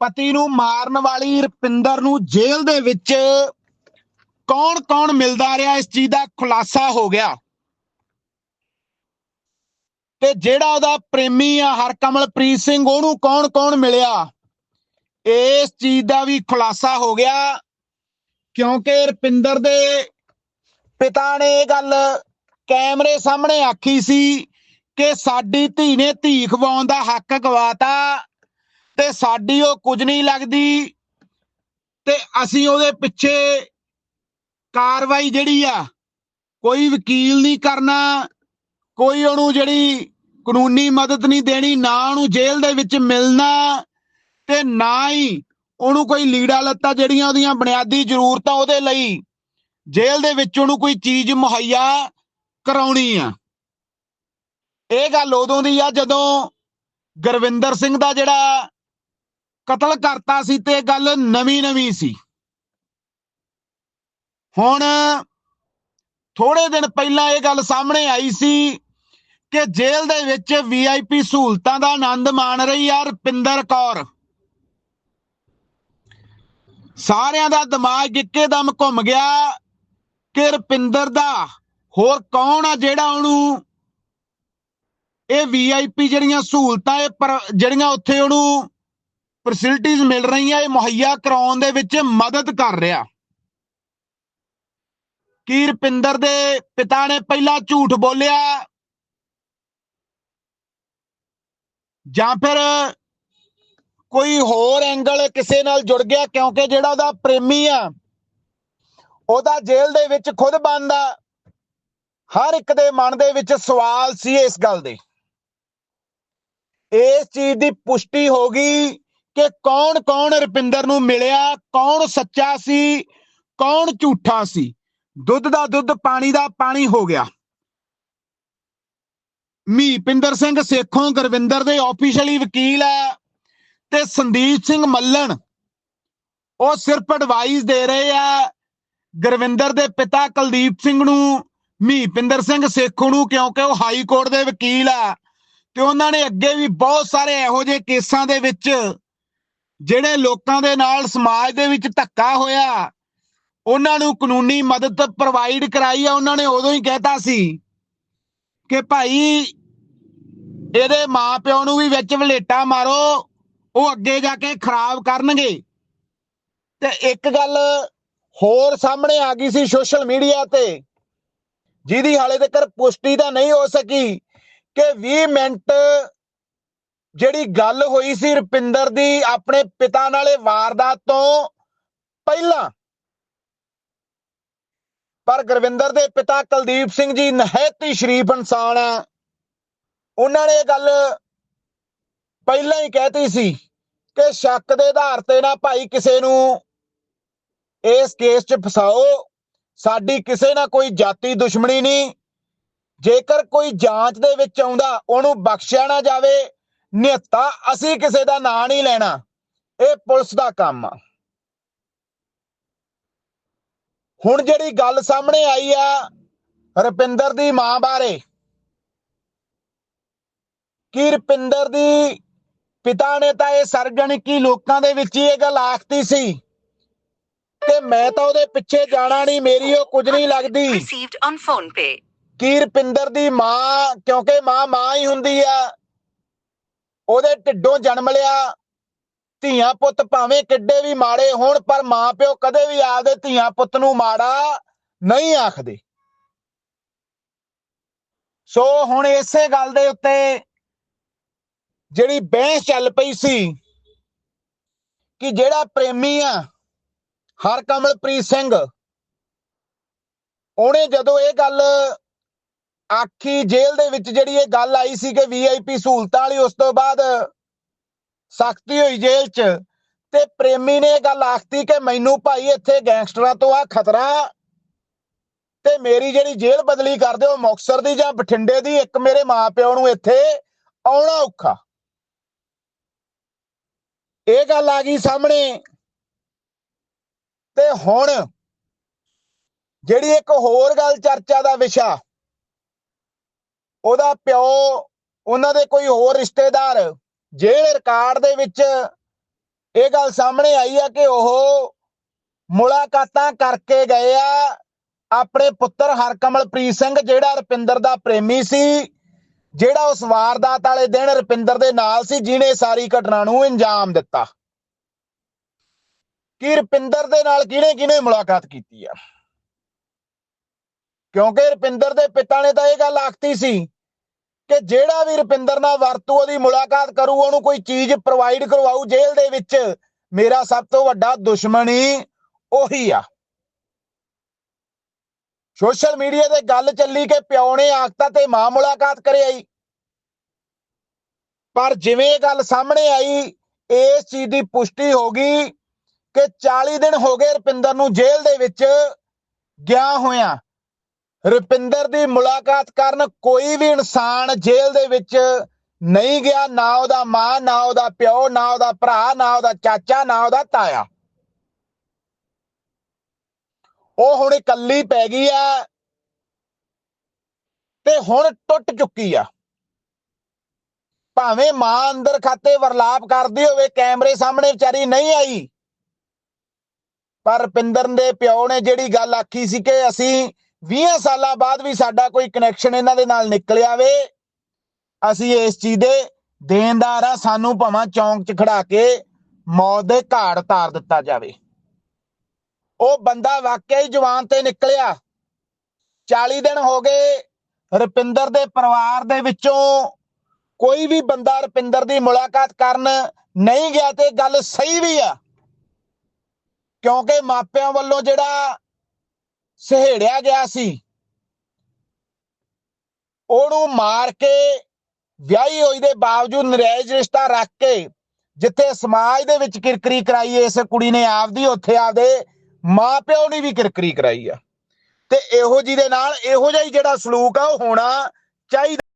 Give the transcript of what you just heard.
ਪਤੀ ਨੂੰ ਮਾਰਨ ਵਾਲੀ ਰਪਿੰਦਰ ਨੂੰ ਜੇਲ੍ਹ ਦੇ ਵਿੱਚ ਕੌਣ-ਕੌਣ ਮਿਲਦਾ ਰਿਹਾ? ਇਸ ਚੀਜ਼ ਦਾ ਖੁਲਾਸਾ ਹੋ ਗਿਆ। ਤੇ ਜਿਹੜਾ ਉਹਦਾ ਪ੍ਰੇਮੀ ਆ, ਹਰਕਮਲਪ੍ਰੀਤ ਸਿੰਘ, ਉਹਨੂੰ ਕੌਣ-ਕੌਣ ਮਿਲਿਆ? ਇਸ ਚੀਜ਼ ਦਾ ਵੀ ਖੁਲਾਸਾ ਹੋ ਗਿਆ, ਕਿਉਂਕਿ ਰਪਿੰਦਰ ਦੇ ਪਿਤਾ ਨੇ ਇਹ ਗੱਲ ਕੈਮਰੇ ਸਾਹਮਣੇ ਆਖੀ ਸੀ ਕਿ ਸਾਡੀ ਧੀ ਨੇ ਧੀ ਖਵਾਉਣ ਦਾ ਹੱਕ ਗਵਾਤਾ। ਤੇ ਸਾਡੀ ਉਹ ਕੁਝ ਨਹੀਂ ਲੱਗਦੀ ਤੇ ਅਸੀਂ ਉਹਦੇ ਪਿੱਛੇ ਕਾਰਵਾਈ ਜਿਹੜੀ ਆ, ਕੋਈ ਵਕੀਲ ਨਹੀਂ ਕਰਨਾ, ਕੋਈ ਉਹਨੂੰ ਜਿਹੜੀ ਕਾਨੂੰਨੀ ਮਦਦ ਨਹੀਂ ਦੇਣੀ, ਨਾ ਉਹਨੂੰ ਜੇਲ੍ਹ ਦੇ ਵਿੱਚ ਮਿਲਣਾ ਤੇ ਨਾ ਹੀ ਉਹਨੂੰ ਕੋਈ ਲੀੜਾ ਲੱਤਾ ਜਿਹੜੀਆਂ ਉਹਦੀਆਂ ਬੁਨਿਆਦੀ ਜ਼ਰੂਰਤਾਂ ਉਹਦੇ ਲਈ ਜੇਲ੍ਹ ਦੇ ਵਿੱਚ ਉਹਨੂੰ ਕੋਈ ਚੀਜ਼ ਮੁਹੱਈਆ ਕਰਾਉਣੀ ਆ। ਇਹ ਗੱਲ ਉਦੋਂ ਦੀ ਆ ਜਦੋਂ ਗੁਰਵਿੰਦਰ ਸਿੰਘ ਦਾ ਜਿਹੜਾ ਕਤਲ ਕਰਤਾ ਸੀ ਤੇ ਗੱਲ ਨਵੀਂ ਨਵੀਂ ਸੀ। ਹੁਣ ਥੋੜੇ ਦਿਨ ਪਹਿਲਾਂ ਇਹ ਗੱਲ ਸਾਹਮਣੇ ਆਈ ਸੀ ਕਿ ਜੇਲ੍ਹ ਦੇ ਵਿੱਚ ਵੀਆਈਪੀ ਸਹੂਲਤਾਂ ਦਾ ਆਨੰਦ ਮਾਣ ਰਹੀ ਆ ਰਪਿੰਦਰ ਕੌਰ। ਸਾਰਿਆਂ ਦਾ ਦਿਮਾਗ ਇੱਕੇ ਦਮ ਘੁੰਮ ਗਿਆ ਕਿ ਰਪਿੰਦਰ ਦਾ ਹੋਰ ਕੌਣ ਆ ਜਿਹੜਾ ਉਹਨੂੰ ਇਹ ਵੀਆਈਪੀ ਜਿਹੜੀਆਂ ਸਹੂਲਤਾਂ, ਇਹ ਪਰ- ਜਿਹੜੀਆਂ ਉੱਥੇ ਉਹਨੂੰ ਫੈਸਿਲਿਟੀਆਂ ਮਿਲ ਰਹੀਆਂ, ਇਹ ਮੁਹੱਈਆ ਕਰਾਉਣ ਦੇ ਵਿੱਚ ਮਦਦ ਕਰ ਰਿਹਾ। ਕੀ ਰਪਿੰਦਰ ਦੇ ਪਿਤਾ ਨੇ ਪਹਿਲਾਂ ਝੂਠ ਬੋਲਿਆ? ਜਾਂ ਫਿਰ ਕੋਈ ਹੋਰ ਐਂਗਲ ਕਿਸੇ ਨਾਲ ਜੁੜ ਗਿਆ, ਕਿਉਂਕਿ ਜਿਹੜਾ ਉਹਦਾ ਪ੍ਰੇਮੀ ਆ, ਉਹਦਾ ਜੇਲ੍ਹ ਦੇ ਵਿੱਚ ਖੁਦ ਬੰਦ ਹਰ ਇੱਕ ਦੇ ਮਨ ਦੇ ਵਿੱਚ ਸਵਾਲ ਸੀ ਇਸ ਗੱਲ ਦੇ। ਇਸ ਚੀਜ਼ ਦੀ ਪੁਸ਼ਟੀ ਹੋ ਗਈ। ਕਿ ਕੌਣ ਕੌਣ ਰੁਪਿੰਦਰ ਨੂੰ ਮਿਲਿਆ, ਕੌਣ ਸੱਚਾ ਸੀ, ਕੌਣ ਝੂਠਾ ਸੀ? ਦੁੱਧ ਦਾ ਦੁੱਧ, ਪਾਣੀ ਦਾ ਪਾਣੀ ਹੋ ਗਿਆ। ਮੀਪਿੰਦਰ ਸਿੰਘ ਸੇਖੋਂ ਗੁਰਵਿੰਦਰ ਦੇ ਆਫੀਸ਼ੀਅਲੀ ਵਕੀਲ ਹੈ ਤੇ ਸੰਦੀਪ ਸਿੰਘ ਮੱਲਣ, ਉਹ ਸਿਰਫ ਐਡਵਾਈਸ ਦੇ ਰਹੇ ਆ। ਗੁਰਵਿੰਦਰ ਦੇ ਪਿਤਾ ਕੁਲਦੀਪ ਸਿੰਘ ਨੂੰ ਮੀਪਿੰਦਰ ਸਿੰਘ ਸੇਖੋਂ ਨੂੰ, ਕਿਉਂਕਿ ਉਹ ਹਾਈ ਕੋਰਟ ਦੇ ਵਕੀਲ ਆ। ਤੇ ਉਹਨਾਂ ਨੇ ਅੱਗੇ ਵੀ ਬਹੁਤ ਸਾਰੇ ਇਹੋ ਜਿਹੇ ਕੇਸਾਂ ਦੇ ਵਿੱਚ ਜਿਹੜੇ ਲੋਕਾਂ ਦੇ ਨਾਲ ਸਮਾਜ ਦੇ ਵਿੱਚ ਧੱਕਾ ਹੋਇਆ, ਉਹਨਾਂ ਨੂੰ ਕਾਨੂੰਨੀ ਮਦਦ ਪ੍ਰੋਵਾਈਡ ਕਰਾਈ ਆ, ਉਹਨਾਂ ਨੇ ਉਦੋਂ ਹੀ ਕਹਿਤਾ ਸੀ ਕਿ ਭਾਈ ਇਹਦੇ ਮਾਪਿਓ ਨੂੰ ਵੀ ਵਿੱਚ ਵਲੇਟਾ ਮਾਰੋ, ਉਹ ਅੱਗੇ ਜਾ ਕੇ ਖਰਾਬ ਕਰਨਗੇ। ਤੇ ਇੱਕ ਗੱਲ ਹੋਰ ਸਾਹਮਣੇ ਆ ਗਈ ਸੀ ਸੋਸ਼ਲ ਮੀਡੀਆ ਤੇ, ਜਿਹਦੀ ਹਾਲੇ ਤੱਕ ਪੁਸ਼ਟੀ ਤਾਂ ਨਹੀਂ ਹੋ ਸਕੀ ਕਿ 20 ਮਿੰਟ ਜਿਹੜੀ ਗੱਲ ਹੋਈ ਸੀ ਰੁਪਿੰਦਰ ਦੀ ਆਪਣੇ ਪਿਤਾ ਨਾਲੇ ਵਾਰਦਾਤ ਤੋਂ ਪਹਿਲਾਂ। ਪਰ ਗੁਰਵਿੰਦਰ ਦੇ ਪਿਤਾ ਕੁਲਦੀਪ ਸਿੰਘ ਜੀ ਨਹਿਤ ਹੀ ਸ਼ਰੀਫ ਇਨਸਾਨ ਆ। ਉਹਨਾਂ ਨੇ ਇਹ ਗੱਲ ਪਹਿਲਾਂ ਹੀ ਕਹਿਤੀ ਸੀ ਕਿ ਸ਼ੱਕ ਦੇ ਆਧਾਰ ਤੇ ਨਾ ਭਾਈ ਕਿਸੇ ਨੂੰ ਇਸ ਕੇਸ 'ਚ ਫਸਾਓ। ਸਾਡੀ ਕਿਸੇ ਨਾਲ ਕੋਈ ਜਾਤੀ ਦੁਸ਼ਮਣੀ ਨਹੀਂ। ਜੇਕਰ ਕੋਈ ਜਾਂਚ ਦੇ ਵਿੱਚ ਆਉਂਦਾ, ਉਹਨੂੰ ਬਖਸ਼ਿਆ ਨਾ ਜਾਵੇ ਨਿਹੱਤਾ ਅਸੀਂ ਕਿਸੇ ਦਾ ਨਾਂ ਨਹੀਂ ਲੈਣਾ। ਇਹ ਪੁਲਿਸ ਦਾ ਕੰਮ ਆ। ਹੁਣ ਜਿਹੜੀ ਗੱਲ ਸਾਹਮਣੇ ਆਈ ਆ ਰੁਪਿੰਦਰ ਦੀ ਮਾਂ ਬਾਰੇ ਕਿ ਰੁਪਿੰਦਰ ਦੀ ਪਿਤਾ ਨੇ ਤਾਂ ਇਹ ਸਰਜਣਕੀ ਲੋਕਾਂ ਦੇ ਵਿੱਚ ਹੀ ਇਹ ਗੱਲ ਆਖਤੀ ਸੀ ਕਿ ਮੈਂ ਤਾਂ ਉਹਦੇ ਪਿੱਛੇ ਜਾਣਾ ਨਹੀਂ ਮੇਰੀ ਉਹ ਕੁਝ ਨਹੀਂ ਲੱਗਦੀ। ਕੀ ਰੁਪਿੰਦਰ ਦੀ ਮਾਂ ਕਿਉਂਕਿ ਮਾਂ ਮਾਂ ਹੀ ਹੁੰਦੀ ਆ ਉਹਦੇ ਢਿੱਡੋਂ ਜਨਮ ਲਿਆ। ਧੀਆਂ ਪੁੱਤ ਭਾਵੇਂ ਕਿੱਡੇ ਵੀ ਮਾੜੇ ਹੋਣ, ਪਰ ਮਾਂ ਪਿਓ ਕਦੇ ਵੀ ਆਪਦੇ ਧੀਆਂ ਪੁੱਤ ਨੂੰ ਮਾੜਾ ਨਹੀਂ ਆਖਦੇ। ਸੋ ਹੁਣ ਇਸੇ ਗੱਲ ਦੇ ਉੱਤੇ ਜਿਹੜੀ ਬਹਿਸ ਚੱਲ ਪਈ ਸੀ ਕਿ ਜਿਹੜਾ ਪ੍ਰੇਮੀ ਆ, ਹਰਕਮਲਪ੍ਰੀਤ ਸਿੰਘ, ਉਹਨੇ ਜਦੋਂ ਇਹ ਗੱਲ ਆਖੀ ਜੇਲ੍ਹ ਦੇ ਵਿੱਚ ਜਿਹੜੀ ਇਹ ਗੱਲ ਆਈ ਸੀ ਕਿ ਵੀਆਈਪੀ ਸਹੂਲਤਾਂ ਵਾਲੀ, ਉਸ ਤੋਂ ਬਾਅਦ ਸਖਤੀ ਹੋਈ ਜੇਲ੍ਹ 'ਚ ਤੇ ਪ੍ਰੇਮੀ ਨੇ ਇਹ ਗੱਲ ਆਖਤੀ ਕਿ ਮੈਨੂੰ ਭਾਈ ਇੱਥੇ ਗੈਂਗਸਟਰਾਂ ਤੋਂ ਆ ਖਤਰਾ ਤੇ ਮੇਰੀ ਜਿਹੜੀ ਜੇਲ੍ਹ ਬਦਲੀ ਕਰ ਦਿਓ ਮੁਕਤਸਰ ਦੀ ਜਾਂ ਬਠਿੰਡੇ ਦੀ, ਇੱਕ ਮੇਰੇ ਮਾਪਿਓ ਨੂੰ ਇੱਥੇ ਆਉਣਾ ਔਖਾ। ਇਹ ਗੱਲ ਆ ਗਈ ਸਾਹਮਣੇ ਤੇ ਹੁਣ ਜਿਹੜੀ ਇੱਕ ਹੋਰ ਗੱਲ ਚਰਚਾ ਦਾ ਵਿਸ਼ਾ ਉਹਦਾ ਪਿਓ, ਉਹਨਾਂ ਦੇ ਕੋਈ ਹੋਰ ਰਿਸ਼ਤੇਦਾਰ ਜਿਹੜੇ ਰਿਕਾਰਡ ਦੇ ਵਿੱਚ ਇਹ ਗੱਲ ਸਾਹਮਣੇ ਆਈ ਆ ਕਿ ਉਹ ਮੁਲਾਕਾਤਾਂ ਕਰਕੇ ਗਏ ਆ। ਆਪਣੇ ਪੁੱਤਰ ਹਰਕਮਲਪ੍ਰੀਤ ਸਿੰਘ, ਜਿਹੜਾ ਰਪਿੰਦਰ ਦਾ ਪ੍ਰੇਮੀ ਸੀ, ਜਿਹੜਾ ਉਸ ਵਾਰਦਾਤ ਵਾਲੇ ਦਿਨ ਰਪਿੰਦਰ ਦੇ ਨਾਲ ਸੀ, ਜਿਹਨੇ ਸਾਰੀ ਘਟਨਾ ਨੂੰ ਅੰਜਾਮ ਦਿੱਤਾ। ਕਿ ਰਪਿੰਦਰ ਦੇ ਨਾਲ ਕਿਹਨੇ ਕਿਹਨੇ ਮੁਲਾਕਾਤ ਕੀਤੀ ਆ? ਕਿਉਂਕਿ ਰੁਪਿੰਦਰ ਦੇ ਪਿਤਾ ਨੇ ਤਾਂ ਇਹ ਗੱਲ ਆਖਤੀ ਸੀ ਕਿ ਜਿਹੜਾ ਵੀ ਰੁਪਿੰਦਰ ਨਾਲ ਵਰਤੂ, ਉਹਦੀ ਮੁਲਾਕਾਤ ਕਰੂ, ਉਹਨੂੰ ਕੋਈ ਚੀਜ਼ ਪ੍ਰੋਵਾਈਡ ਕਰਵਾਊ ਜੇਲ੍ਹ ਦੇ ਵਿੱਚ, ਮੇਰਾ ਸਭ ਤੋਂ ਵੱਡਾ ਦੁਸ਼ਮਣੀ ਉਹੀ ਆ। ਸੋਸ਼ਲ ਮੀਡੀਆ ਤੇ ਗੱਲ ਚੱਲੀ ਕਿ ਪਿਓ ਨੇ ਆਖਤਾ ਤੇ ਮਾਂ ਮੁਲਾਕਾਤ ਕਰੇ ਆਈ। ਪਰ ਜਿਵੇਂ ਗੱਲ ਸਾਹਮਣੇ ਆਈ, ਇਸ ਚੀਜ਼ ਦੀ ਪੁਸ਼ਟੀ ਹੋ ਗਈ ਕਿ 40 ਦਿਨ ਹੋ ਗਏ ਰੁਪਿੰਦਰ ਨੂੰ ਜੇਲ੍ਹ ਦੇ ਵਿੱਚ ਗਿਆ ਹੋਇਆ। ਰੁਪਿੰਦਰ ਦੀ ਮੁਲਾਕਾਤ ਕਰਨ ਕੋਈ ਵੀ ਇਨਸਾਨ ਜੇਲ੍ਹ ਦੇ ਵਿੱਚ ਨਹੀਂ ਗਿਆ, ਨਾ ਉਹਦਾ ਮਾਂ, ਨਾ ਉਹਦਾ ਪਿਓ, ਨਾ ਉਹਦਾ ਭਰਾ, ਨਾ ਉਹਦਾ ਚਾਚਾ, ਨਾ ਉਹਦਾ ਤਾਇਆ। ਉਹ ਹੁਣ ਇਕੱਲੀ ਪੈ ਗਈ ਆ ਤੇ ਹੁਣ ਟੁੱਟ ਚੁੱਕੀ ਆ। ਭਾਵੇਂ ਮਾਂ ਅੰਦਰ ਖਾਤੇ ਵਰਲਾਪ ਕਰਦੀ ਹੋਵੇ, ਕੈਮਰੇ ਸਾਹਮਣੇ ਵਿਚਾਰੀ ਨਹੀਂ ਆਈ। ਪਰ ਰੁਪਿੰਦਰ ਦੇ ਪਿਓ ਨੇ ਜਿਹੜੀ ਗੱਲ ਆਖੀ ਸੀ ਕਿ ਅਸੀਂ 20 ਸਾਲਾਂ ਬਾਅਦ ਵੀ ਸਾਡਾ ਕੋਈ ਕਨੈਕਸ਼ਨ ਇਹਨਾਂ ਦੇ ਨਾਲ ਨਿਕਲਿਆ ਵੇ ਅਸੀਂ ਇਸ ਚੀਜ਼ ਦੇ ਦੇਣਦਾਰ ਆ ਸਾਨੂੰ ਭਾਵੇਂ ਚੌਂਕ 'ਚ ਖੜਾ ਕੇ ਮੌਤ ਦੇ ਘਾੜ ਉਤਾਰ ਦਿੱਤਾ ਜਾਵੇ। ਉਹ ਬੰਦਾ ਵਾਕਿਆ ਹੀ ਜਵਾਨ ਤੇ ਨਿਕਲਿਆ। 40 ਦਿਨ ਹੋ ਗਏ, ਰੁਪਿੰਦਰ ਦੇ ਪਰਿਵਾਰ ਦੇ ਵਿੱਚੋਂ ਕੋਈ ਵੀ ਬੰਦਾ ਰੁਪਿੰਦਰ ਦੀ ਮੁਲਾਕਾਤ ਕਰਨ ਨਹੀਂ ਗਿਆ ਤੇ ਗੱਲ ਸਹੀ ਵੀ ਆ। ਕਿਉਂਕਿ ਮਾਪਿਆਂ ਵੱਲੋਂ ਜਿਹੜਾ ਸਹੇੜਿਆ ਗਿਆ ਸੀ। ਉਹਨੂੰ ਮਾਰ ਕੇ ਵਿਆਹੀ ਹੋਈ ਦੇ ਬਾਵਜੂਦ ਨਰਾਇਜ਼ ਰਿਸ਼ਤਾ ਰੱਖ ਕੇ ਜਿੱਥੇ ਸਮਾਜ ਦੇ ਵਿੱਚ ਕਿਰਕਰੀ ਕਰਾਈ ਇਸ ਕੁੜੀ ਨੇ ਆਪਦੀ, ਉੱਥੇ ਆਪਦੇ ਮਾਪਿਓ ਨੇ ਵੀ ਕਿਰਕਰੀ ਕਰਾਈ ਆ। ਤੇ ਇਹੋ ਜੀ ਦੇ ਨਾਲ ਇਹੋ ਜਿਹਾ ਹੀ ਜਿਹੜਾ ਸਲੂਕ ਆ, ਉਹ ਹੋਣਾ ਚਾਹੀਦਾ।